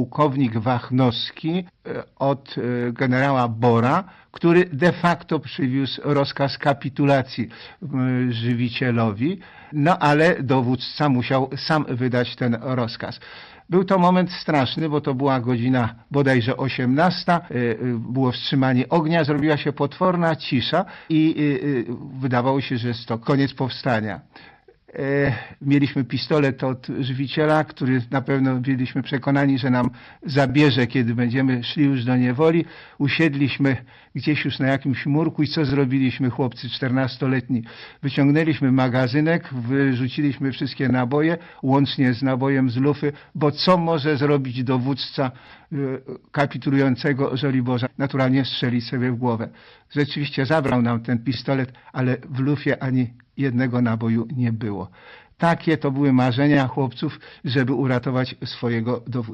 pułkownik Wachnowski e, od e, generała Bora, który de facto przywiózł rozkaz kapitulacji żywicielowi, no ale dowódca musiał sam wydać ten rozkaz. Był to moment straszny, bo to była godzina bodajże 18, e, było wstrzymanie ognia, zrobiła się potworna cisza i wydawało się, że jest to koniec powstania. E, Mieliśmy pistolet od żywiciela, który na pewno byliśmy przekonani, że nam zabierze, kiedy będziemy szli już do niewoli. Usiedliśmy gdzieś już na jakimś murku i co zrobiliśmy chłopcy 14-letni? Wyciągnęliśmy magazynek, wyrzuciliśmy wszystkie naboje, łącznie z nabojem z lufy, bo co może zrobić dowódca e, kapitulującego Żoliborza? Naturalnie strzelić sobie w głowę. Rzeczywiście zabrał nam ten pistolet, ale w lufie ani jednego naboju nie było. Takie to były marzenia chłopców, żeby uratować swojego dowódcę.